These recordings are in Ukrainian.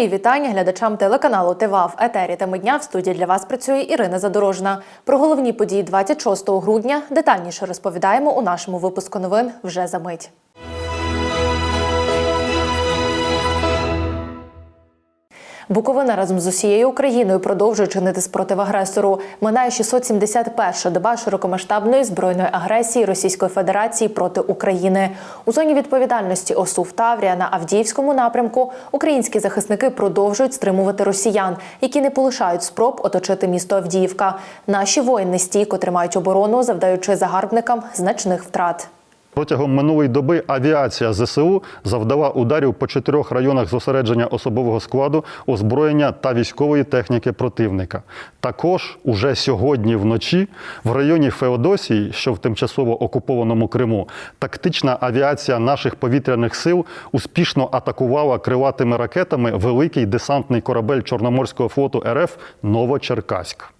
Мої вітання глядачам телеканалу ТВА в етері теми дня в студії для вас працює Ірина Задорожна. Про головні події 26 грудня детальніше розповідаємо у нашому випуску новин вже за мить. Буковина разом з усією Україною продовжує чинити спротив агресору. Минає 671 доба широкомасштабної збройної агресії Російської Федерації проти України. У зоні відповідальності ОСУ Таврія на Авдіївському напрямку українські захисники продовжують стримувати росіян, які не полишають спроб оточити місто Авдіївка. Наші воїни стійко тримають оборону, завдаючи загарбникам значних втрат. Протягом минулої доби авіація ЗСУ завдала ударів по чотирьох районах зосередження особового складу, озброєння та військової техніки противника. Також уже сьогодні вночі в районі Феодосії, що в тимчасово окупованому Криму, тактична авіація наших повітряних сил успішно атакувала крилатими ракетами великий десантний корабель Чорноморського флоту РФ Новочеркаськ.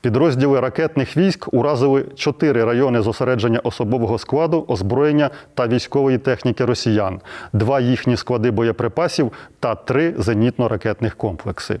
Підрозділи ракетних військ уразили чотири райони зосередження особового складу, озброєння та військової техніки росіян, два їхні склади боєприпасів та три зенітно-ракетних комплекси.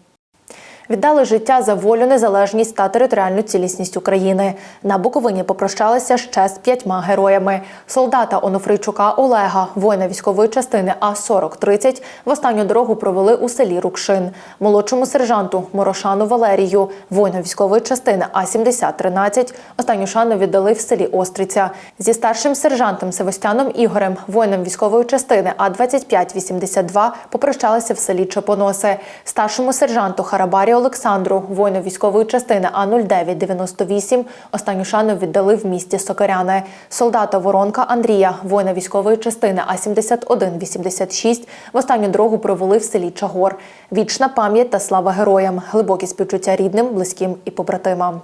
Віддали життя за волю, незалежність та територіальну цілісність України. На Буковині попрощалися ще з п'ятьма героями: солдата Онуфрийчука Олега, воїна військової частини А 4030 в останню дорогу провели у селі Рукшин, молодшому сержанту Морошану Валерію, воїна військової частини А 7013 Останню шану віддали в селі Остриця. Зі старшим сержантом Севостяном Ігорем, воїном військової частини А 2582 попрощалися в селі Чепоноси. Старшому сержанту Харабарі Олександру, воїну військової частини А 0998 Останню шану віддали в місті Сокоряне. Солдата Воронка Андрія, воїна військової частини А 7186 в останню дорогу провели в селі Чагор. Вічна пам'ять та слава героям, глибокі співчуття рідним, близьким і побратимам.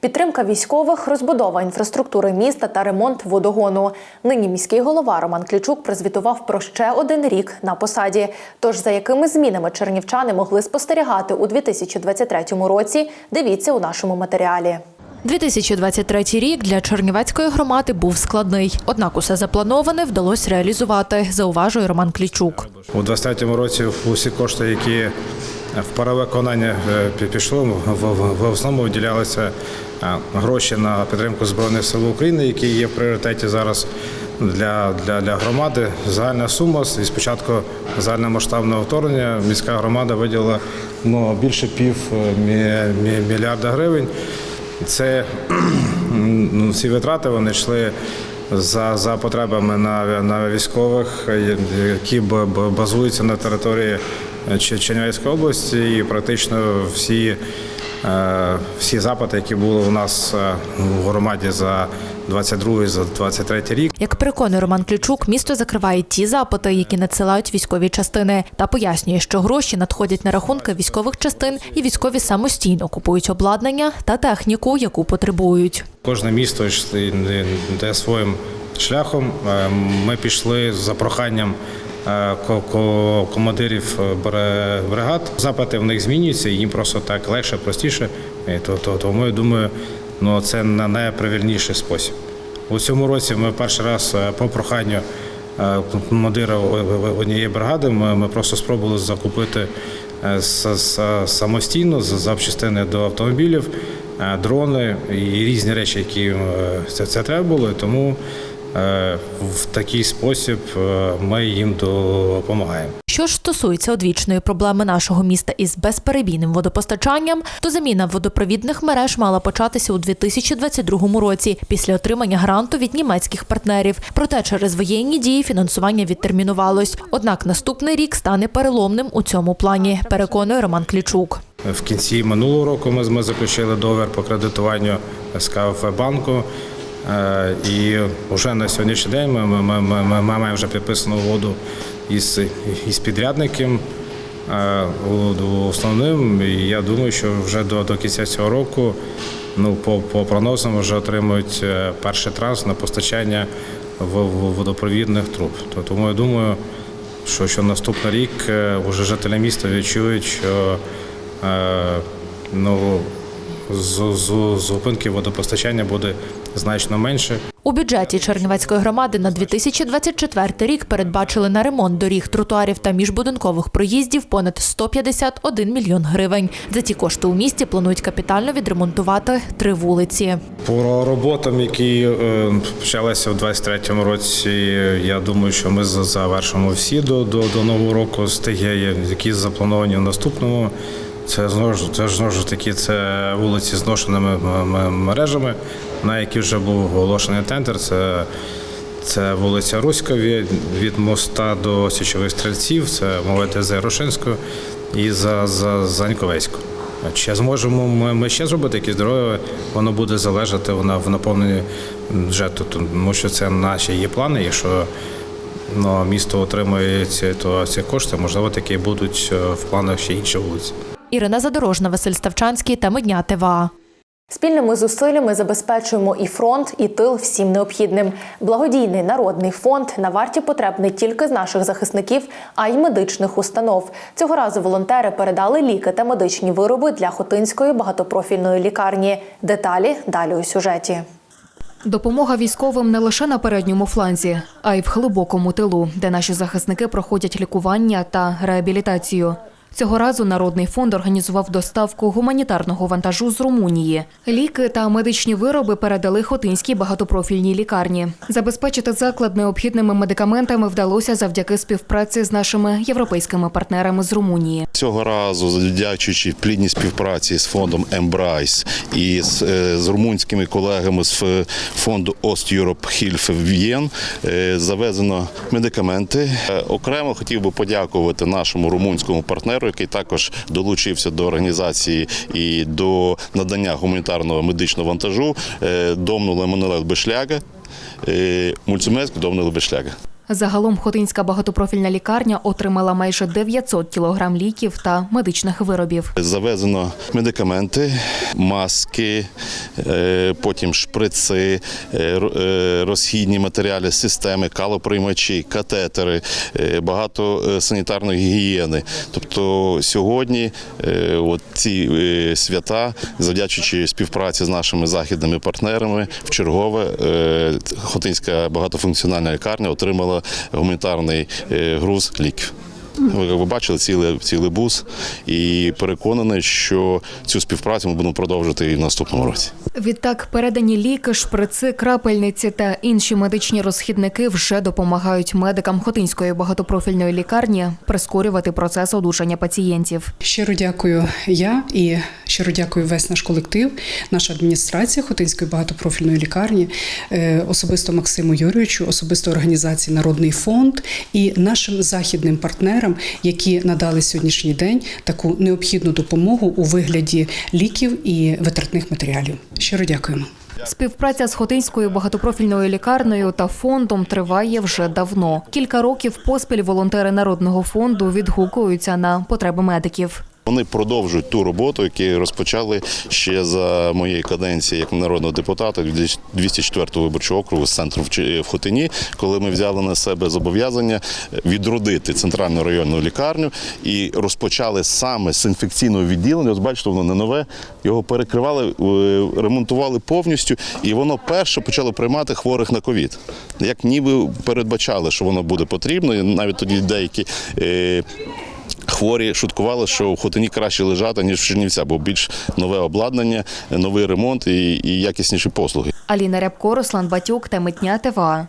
Підтримка військових, розбудова інфраструктури міста та ремонт водогону. Нині міський голова Роман Клічук прозвітував про ще один рік на посаді. Тож за якими змінами чернівчани могли спостерігати у 2023 році, дивіться у нашому матеріалі. 2023 рік для Чернівецької громади був складний, однак усе заплановане вдалося реалізувати, зауважує Роман Клічук. У 23-му році усі кошти, які в перевиконання е, пішло, в, основному виділялися гроші на підтримку Збройних сил України, які є в пріоритеті зараз для, для, для громади. Загальна сума з з початку загальномасштабного вторгнення міська громада виділила ну, більше пів е, мі- мі- мільярда гривень. Це ну, ці витрати вони йшли за, за потребами на, на військових, які б- б- базуються на території Ч- Чернівецької області, і практично всі, е, всі запити, які були у нас е, в громаді за 22 за 23 рік. Як переконує Роман Клічук, місто закриває ті запити, які надсилають військові частини, та пояснює, що гроші надходять на рахунки військових частин, і військові самостійно купують обладнання та техніку, яку потребують. Кожне місто йде своїм шляхом. Е, Ми пішли за проханням е, командирів е, бригад. Запити в них змінюються, їм просто так легше, простіше. Тому я думаю, ну це на найправильніший спосіб. У цьому році ми перший раз е, по проханню е, командира однієї бригади ми, просто спробували закупити е, самостійно з- запчастини до автомобілів, е, дрони і різні речі, які е, це, треба було. Тому е, в такий спосіб е, ми їм допомагаємо. Що ж стосується одвічної проблеми нашого міста із безперебійним водопостачанням, то заміна водопровідних мереж мала початися у 2022 році після отримання гранту від німецьких партнерів. Проте через воєнні дії фінансування відтермінувалось. Однак наступний рік стане переломним у цьому плані, переконує Роман Клічук. В кінці минулого року ми, ми заключили договір по кредитуванню з КФ банку. Е, І вже на сьогоднішній день ми, ми, ми, ми, маємо вже підписану угоду із, із підрядником е, основним. І я думаю, що вже до, до кінця цього року ну, по, по прогнозам вже отримують е, перший транс на постачання в, водопровідних труб. Тому я думаю, що, що наступний рік е, уже жителі міста відчують, що ну, з, з, зупинки водопостачання буде значно менше. У бюджеті Чернівецької громади на 2024 рік передбачили на ремонт доріг, тротуарів та міжбудинкових проїздів понад 151 мільйон гривень. За ці кошти у місті планують капітально відремонтувати три вулиці. По роботам, які е, почалися в 23-му році, я думаю, що ми завершимо всі до, до, до нового року з які заплановані в наступному. Це знову ж це знову ж таки це вулиці з м- мережами, на які вже був оголошений тендер. Це, це вулиця Руська від, від моста до Січових стрільців, це мова йде за Ярошинською і за, за Заньковецьку. Чи зможемо ми, ми ще зробити якісь дороги, воно буде залежати вона в наповненні бюджету, тому що це наші є плани. Якщо ну, місто отримує ці, то ці кошти, можливо, такі будуть е, в планах ще інші вулиці. Ірина Задорожна, Василь Ставчанський та Медня ТВА. Спільними зусиллями забезпечуємо і фронт, і тил всім необхідним. Благодійний народний фонд на варті потреб не тільки з наших захисників, а й медичних установ. Цього разу волонтери передали ліки та медичні вироби для Хотинської багатопрофільної лікарні. Деталі далі у сюжеті. Допомога військовим не лише на передньому фланзі, а й в глибокому тилу, де наші захисники проходять лікування та реабілітацію. Цього разу Народний фонд організував доставку гуманітарного вантажу з Румунії. Ліки та медичні вироби передали Хотинській багатопрофільній лікарні. Забезпечити заклад необхідними медикаментами вдалося завдяки співпраці з нашими європейськими партнерами з Румунії. Цього разу, завдячуючи плідній співпраці з фондом Ембрайс і з, е, з румунськими колегами з фонду Ост Europe Hilfe В'єн, завезено медикаменти. Е, Окремо хотів би подякувати нашому румунському партнеру, який також долучився до організації і до надання гуманітарного медичного вантажу е, Домнула Еммануел Бешляга, е, Мульцумецьк Домнула Бешляга. Загалом Хотинська багатопрофільна лікарня отримала майже 900 кілограм ліків та медичних виробів. Завезено медикаменти, маски, е, потім шприци, е, е, розхідні матеріали, системи, калоприймачі, катетери, багато санітарної гігієни. Тобто сьогодні от ці свята, завдячуючи співпраці з нашими західними партнерами, в чергове Хотинська багатофункціональна лікарня отримала гуманітарний е, груз ліків. Ви як ви бачили цілий, цілий бус і переконаний, що цю співпрацю ми будемо продовжувати і в наступному році. Відтак передані ліки, шприци, крапельниці та інші медичні розхідники вже допомагають медикам Хотинської багатопрофільної лікарні прискорювати процес одужання пацієнтів. Щиро дякую я і щиро дякую весь наш колектив, наша адміністрація Хотинської багатопрофільної лікарні, е, особисто Максиму Юрійовичу, особисто організації Народний фонд і нашим західним партнерам, які надали сьогоднішній день таку необхідну допомогу у вигляді ліків і витратних матеріалів. Щиро дякуємо. Співпраця з Хотинською багатопрофільною лікарнею та фондом триває вже давно. Кілька років поспіль волонтери народного фонду відгукуються на потреби медиків. Вони продовжують ту роботу, яку розпочали ще за моєї каденції як народного депутата 204 виборчого округу з центру в Хотині, коли ми взяли на себе зобов'язання відродити центральну районну лікарню і розпочали саме з інфекційного відділення. Ось бачите, воно не нове. Його перекривали, е, ремонтували повністю, і воно перше почало приймати хворих на ковід. Як ніби передбачали, що воно буде потрібно, і навіть тоді деякі. Хворі шуткували, що в Хотині краще лежати, ніж в Чернівцях, бо більш нове обладнання, новий ремонт і, і якісніші послуги. Аліна Рябко, Руслан Батюк та Митня ТВА.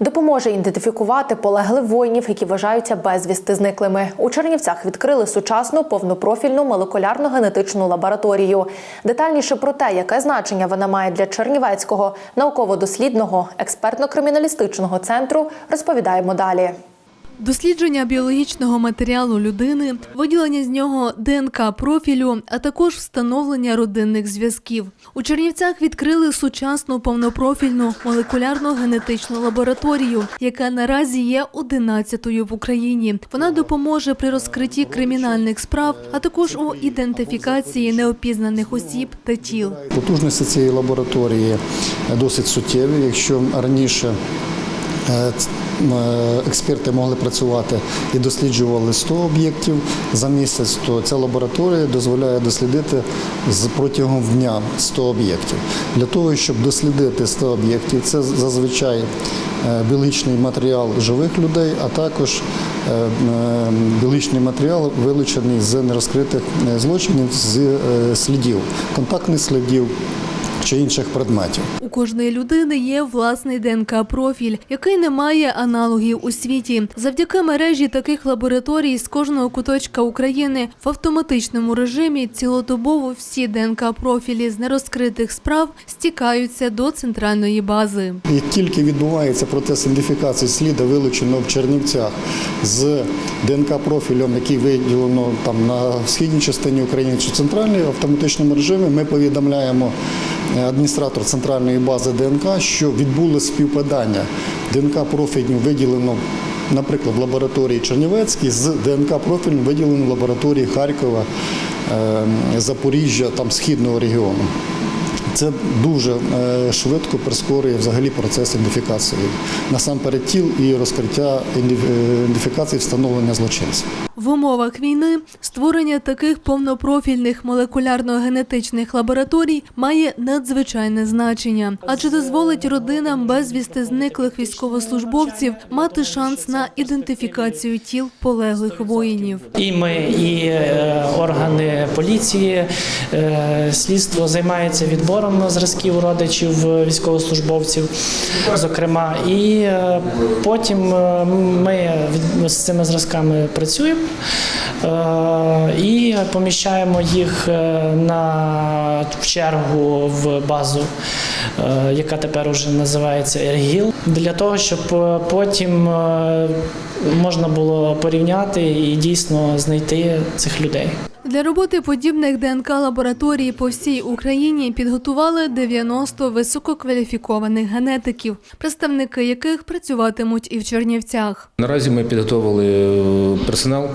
Допоможе ідентифікувати полеглих воїнів, які вважаються безвісти зниклими. У Чернівцях відкрили сучасну повнопрофільну молекулярно-генетичну лабораторію. Детальніше про те, яке значення вона має для Чернівецького науково-дослідного експертно-криміналістичного центру, розповідаємо далі. Дослідження біологічного матеріалу людини, виділення з нього ДНК профілю, а також встановлення родинних зв'язків. У Чернівцях відкрили сучасну повнопрофільну молекулярно-генетичну лабораторію, яка наразі є 11-ю в Україні. Вона допоможе при розкритті кримінальних справ, а також у ідентифікації неопізнаних осіб та тіл. Потужності цієї лабораторії досить суттєві. Якщо раніше експерти могли працювати і досліджували 100 об'єктів за місяць, то ця лабораторія дозволяє дослідити протягом дня 100 об'єктів. Для того, щоб дослідити 100 об'єктів, це зазвичай е, біологічний матеріал живих людей, а також е, е, біологічний матеріал вилучений з нерозкритих е, злочинів з е, слідів, контактних слідів чи інших предметів. У кожної людини є власний ДНК-профіль, який не має аналогів у світі. Завдяки мережі таких лабораторій з кожного куточка України в автоматичному режимі цілодобово всі ДНК-профілі з нерозкритих справ стікаються до центральної бази. Як тільки відбувається процес ідентифікації сліда, вилученого в Чернівцях з ДНК-профілем, який виділено там на східній частині України чи центральній в автоматичному режимі, ми повідомляємо адміністратор центральної бази ДНК, що відбулося співпадання ДНК-профілю виділено. Наприклад, в лабораторії Чернівецькій з ДНК профілем виділено в лабораторії Харкова, е, Запоріжжя, там східного регіону. Це дуже е, швидко прискорює взагалі процес ідентифікації насамперед тіл і розкриття е, ідентифікації встановлення злочинців. В умовах війни створення таких повнопрофільних молекулярно-генетичних лабораторій має надзвичайне значення, адже дозволить родинам безвісти зниклих військовослужбовців мати шанс на ідентифікацію тіл полеглих воїнів. І ми, і е, органи поліції, е, слідство займається відбором зразків родичів військовослужбовців, зокрема. І е, потім ми з цими зразками працюємо і поміщаємо їх е, на в чергу в базу, е, яка тепер уже називається ЕРГІЛ, для того, щоб е, потім е, можна було порівняти і дійсно знайти цих людей. Для роботи подібних ДНК-лабораторій по всій Україні підготували 90 висококваліфікованих генетиків, представники яких працюватимуть і в Чернівцях. Наразі ми підготовили е, персонал.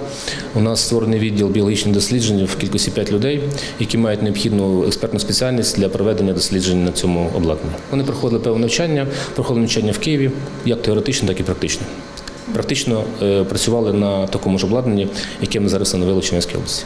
У нас створений відділ біологічних досліджень в кількості 5 людей, які мають необхідну експертну спеціальність для проведення досліджень на цьому обладнанні. Вони проходили певне навчання, проходили навчання в Києві, як теоретично, так і практично. Практично е, працювали на такому ж обладнанні, яке ми зараз встановили в Чернівській області.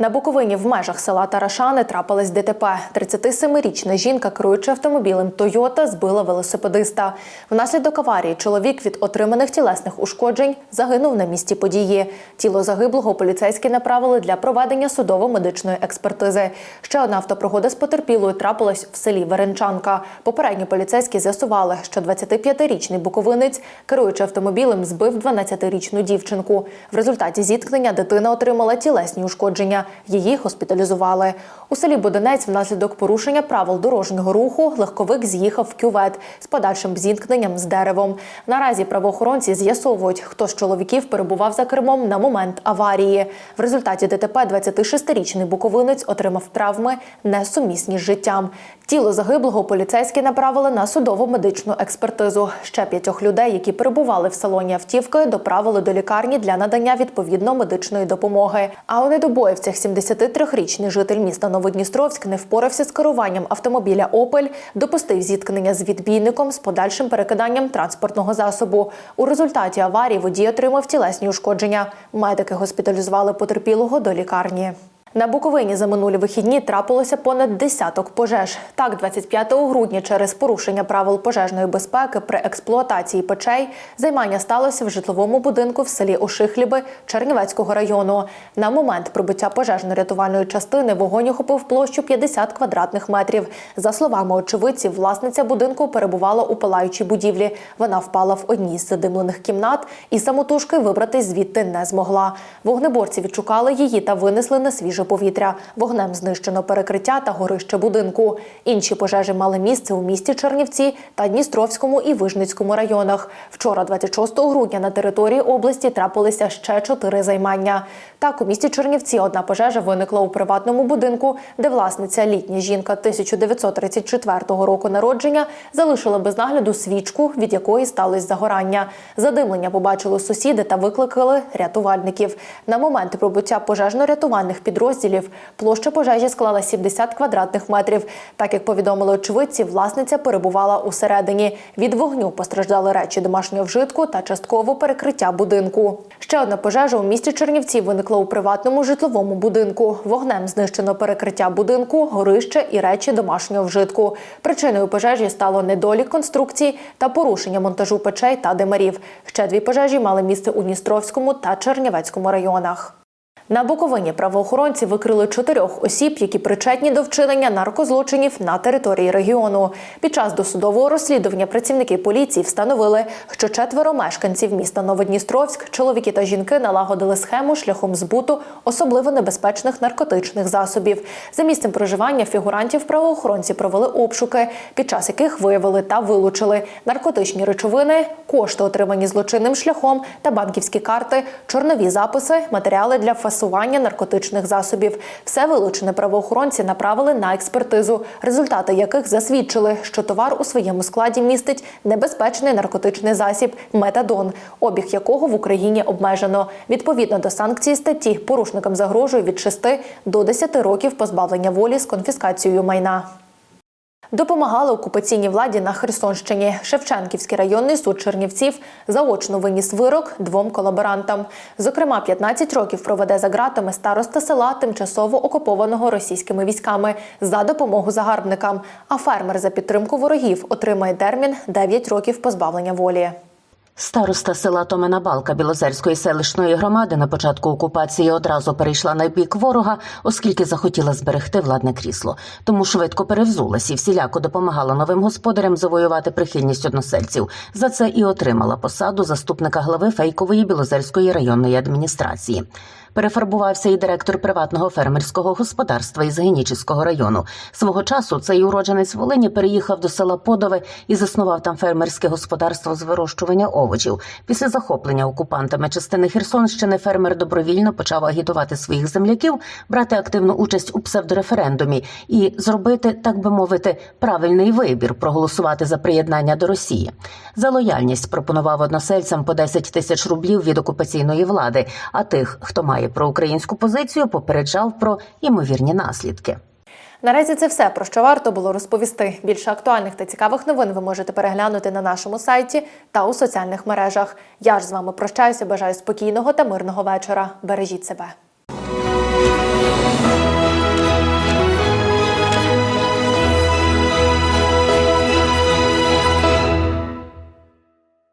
На Буковині в межах села Тарашани трапилось ДТП. 37-річна жінка, керуючи автомобілем Тойота, збила велосипедиста. Внаслідок аварії чоловік від отриманих тілесних ушкоджень загинув на місці події. Тіло загиблого поліцейські направили для проведення судово-медичної експертизи. Ще одна автопригода з потерпілою трапилась в селі Веренчанка. Попередньо поліцейські з'ясували, що 25-річний буковинець, керуючи автомобілем, збив 12-річну дівчинку. В результаті зіткнення дитина отримала тілесні ушкодження. Її госпіталізували. У селі Боденець внаслідок порушення правил дорожнього руху легковик з'їхав в кювет з подальшим зіткненням з деревом. Наразі правоохоронці з'ясовують, хто з чоловіків перебував за кермом на момент аварії. В результаті ДТП 26-річний буковинець отримав травми несумісні з життям. Тіло загиблого поліцейські направили на судово медичну експертизу. Ще п'ятьох людей, які перебували в салоні автівки, доправили до лікарні для надання відповідно медичної допомоги. А у недобоївцях 73-річний житель міста Новодністровськ не впорався з керуванням автомобіля Опель, допустив зіткнення з відбійником з подальшим перекиданням транспортного засобу. У результаті аварії водій отримав тілесні ушкодження. Медики госпіталізували потерпілого до лікарні. На Буковині за минулі вихідні трапилося понад десяток пожеж. Так, 25 грудня через порушення правил пожежної безпеки при експлуатації печей займання сталося в житловому будинку в селі Ошихліби Чернівецького району. На момент прибуття пожежно-рятувальної частини вогонь охопив площу 50 квадратних метрів. За словами очевидців, власниця будинку перебувала у палаючій будівлі. Вона впала в одній з задимлених кімнат і самотужки вибратись звідти не змогла. Вогнеборці відшукали її та винесли на свіже свіже повітря. Вогнем знищено перекриття та горище будинку. Інші пожежі мали місце у місті Чернівці та Дністровському і Вижницькому районах. Вчора, 26 грудня, на території області трапилися ще чотири займання. Так, у місті Чернівці одна пожежа виникла у приватному будинку, де власниця літня жінка 1934 року народження залишила без нагляду свічку, від якої сталося загорання. Задимлення побачили сусіди та викликали рятувальників. На момент прибуття пожежно-рятувальних підрозділів площа пожежі склала 70 квадратних метрів. Так як повідомили очевидці, власниця перебувала усередині. Від вогню постраждали речі домашнього вжитку та частково перекриття будинку. Ще одна пожежа у місті Чернівці виникла у приватному житловому будинку. Вогнем знищено перекриття будинку, горище і речі домашнього вжитку. Причиною пожежі стало недолік конструкції та порушення монтажу печей та димарів. Ще дві пожежі мали місце у Дністровському та Чернівецькому районах. На Буковині правоохоронці викрили чотирьох осіб, які причетні до вчинення наркозлочинів на території регіону. Під час досудового розслідування працівники поліції встановили, що четверо мешканців міста Новодністровськ, чоловіки та жінки налагодили схему шляхом збуту особливо небезпечних наркотичних засобів. За місцем проживання фігурантів правоохоронці провели обшуки, під час яких виявили та вилучили наркотичні речовини, кошти, отримані злочинним шляхом, та банківські карти, чорнові записи, матеріали для фасування наркотичних засобів. Все вилучене правоохоронці направили на експертизу, результати яких засвідчили, що товар у своєму складі містить небезпечний наркотичний засіб метадон, обіг якого в Україні обмежено. Відповідно до санкції статті порушникам загрожує від 6 до 10 років позбавлення волі з конфіскацією майна. Допомагали окупаційній владі на Херсонщині. Шевченківський районний суд Чернівців заочно виніс вирок двом колаборантам. Зокрема, 15 років проведе за ґратами староста села, тимчасово окупованого російськими військами за допомогу загарбникам. А фермер за підтримку ворогів отримає термін 9 років позбавлення волі. Староста села Томена Балка Білозерської селищної громади на початку окупації одразу перейшла на бік ворога, оскільки захотіла зберегти владне крісло. Тому швидко перевзулась і всіляко допомагала новим господарям завоювати прихильність односельців. За це і отримала посаду заступника глави фейкової Білозерської районної адміністрації. Перефарбувався і директор приватного фермерського господарства із Генічеського району. Свого часу цей уродженець Волині переїхав до села Подове і заснував там фермерське господарство з вирощування овочів. Після захоплення окупантами частини Херсонщини фермер добровільно почав агітувати своїх земляків брати активну участь у псевдореферендумі і зробити, так би мовити, правильний вибір проголосувати за приєднання до Росії. За лояльність пропонував односельцям по 10 тисяч рублів від окупаційної влади. А тих, хто має проукраїнську позицію, попереджав про ймовірні наслідки. Наразі це все про що варто було розповісти. Більше актуальних та цікавих новин ви можете переглянути на нашому сайті та у соціальних мережах. Я ж з вами прощаюся. Бажаю спокійного та мирного вечора. Бережіть себе.